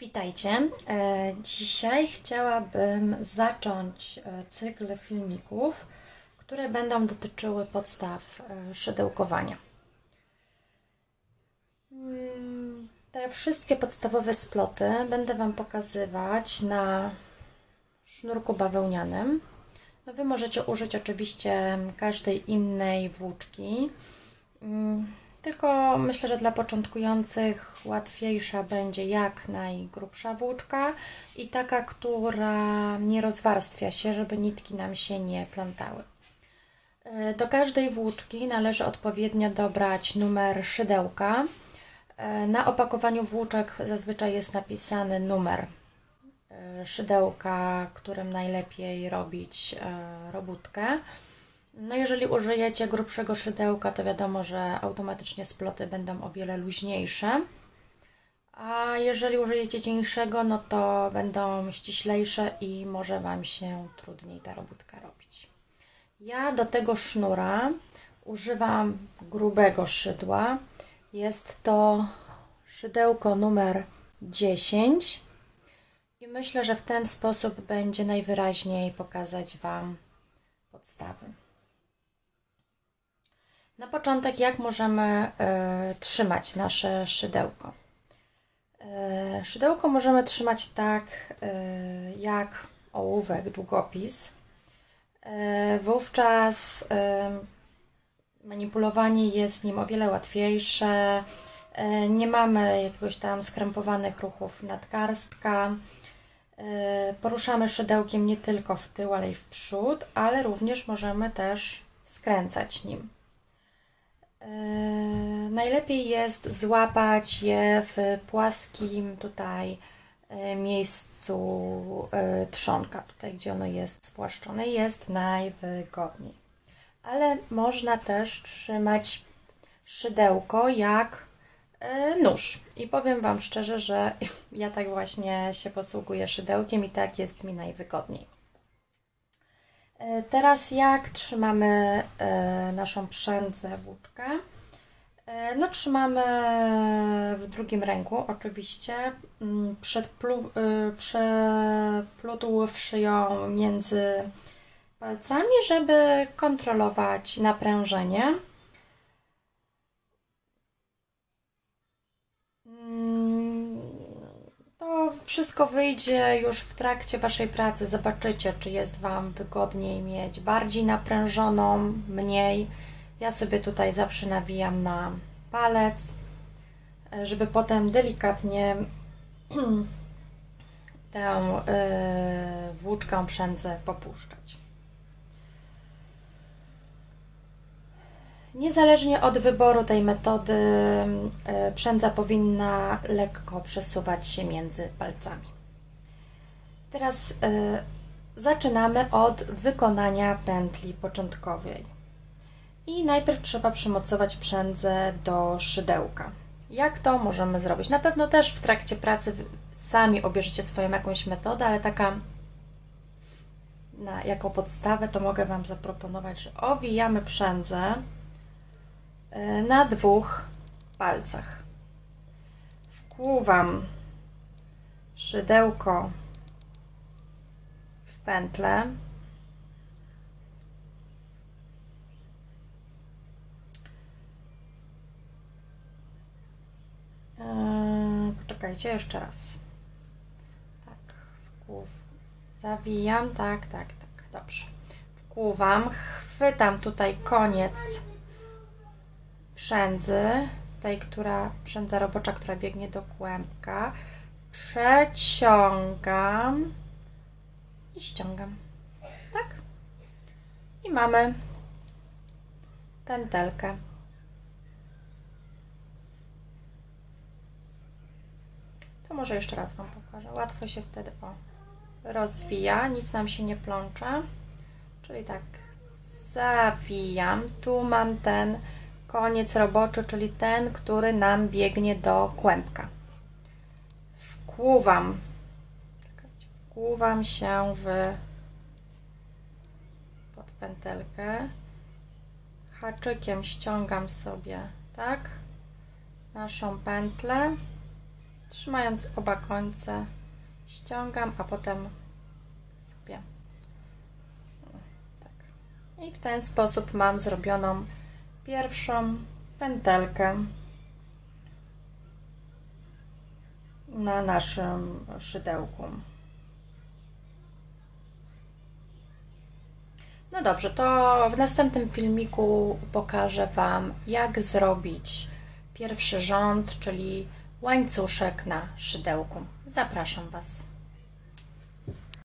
Witajcie. E, Dzisiaj chciałabym zacząć e, cykl filmików, które będą dotyczyły podstaw e, szydełkowania. Mm, Te wszystkie podstawowe sploty będę Wam pokazywać na sznurku bawełnianym. No Wy możecie użyć oczywiście każdej innej włóczki. Tylko myślę, że dla początkujących łatwiejsza będzie jak najgrubsza włóczka i taka, która nie rozwarstwia się, żeby nitki nam się nie plątały. E, Do każdej włóczki należy odpowiednio dobrać numer szydełka. E, Na opakowaniu włóczek zazwyczaj jest napisany numer e, szydełka, którym najlepiej robić robótkę. No jeżeli użyjecie grubszego szydełka, to wiadomo, że automatycznie sploty będą o wiele luźniejsze. A jeżeli użyjecie cieńszego, no to będą ściślejsze i może Wam się trudniej ta robótka robić. Ja do tego sznura używam grubego szydła. Jest to szydełko numer 10 i myślę, że w ten sposób będzie najwyraźniej pokazać Wam podstawy. Na początek, jak możemy e, trzymać nasze szydełko? E, szydełko możemy trzymać tak, e, jak ołówek, długopis. Wówczas manipulowanie jest nim o wiele łatwiejsze. Nie mamy jakiegoś tam skrępowanych ruchów nadgarstka. Poruszamy szydełkiem nie tylko w tył, ale i w przód, ale również możemy też skręcać nim. E, Najlepiej jest złapać je w płaskim tutaj e, miejscu e, trzonka, tutaj gdzie ono jest spłaszczone, jest najwygodniej. Ale można też trzymać szydełko jak nóż. I powiem Wam szczerze, że ja tak właśnie się posługuję szydełkiem i tak jest mi najwygodniej. E, Teraz jak trzymamy e, naszą przędzę włóczkę? E, No trzymamy w drugim ręku oczywiście, mm, przedplu, ją między palcami, żeby kontrolować naprężenie. Wszystko wyjdzie już w trakcie Waszej pracy. Zobaczycie, czy jest Wam wygodniej mieć bardziej naprężoną, mniej. Ja sobie tutaj zawsze nawijam na palec, żeby potem delikatnie tę y, włóczkę przędzę popuszczać. Niezależnie od wyboru tej metody, y, przędza powinna lekko przesuwać się między palcami. Teraz y, zaczynamy od wykonania pętli początkowej. I najpierw trzeba przymocować przędzę do szydełka. Jak to możemy zrobić? Na pewno też w trakcie pracy sami obierzecie swoją jakąś metodę, ale taka na, jako podstawę to mogę Wam zaproponować, że owijamy przędzę na dwóch palcach. Wkłuwam szydełko w pętlę. Poczekajcie jeszcze raz. Tak, wkłów. Zawijam, tak, tak, tak, dobrze. Wkłuwam, chwytam tutaj koniec przędzy, tej, która, przędza robocza, która biegnie do kłębka, przeciągam i ściągam. Tak? I mamy pętelkę. To może jeszcze raz Wam pokażę. Łatwo się wtedy o, rozwija, nic nam się nie plącze. Czyli tak, zawijam. Tu mam ten koniec roboczy, czyli ten, który nam biegnie do kłębka. Wkłuwam, wkłuwam się w pod pętelkę. Haczykiem ściągam sobie, tak, naszą pętlę trzymając oba końce ściągam, a potem sobie tak. I w ten sposób mam zrobioną pierwszą pętelkę na naszym szydełku. No dobrze, to w następnym filmiku pokażę Wam, jak zrobić pierwszy rząd, czyli łańcuszek na szydełku. Zapraszam Was.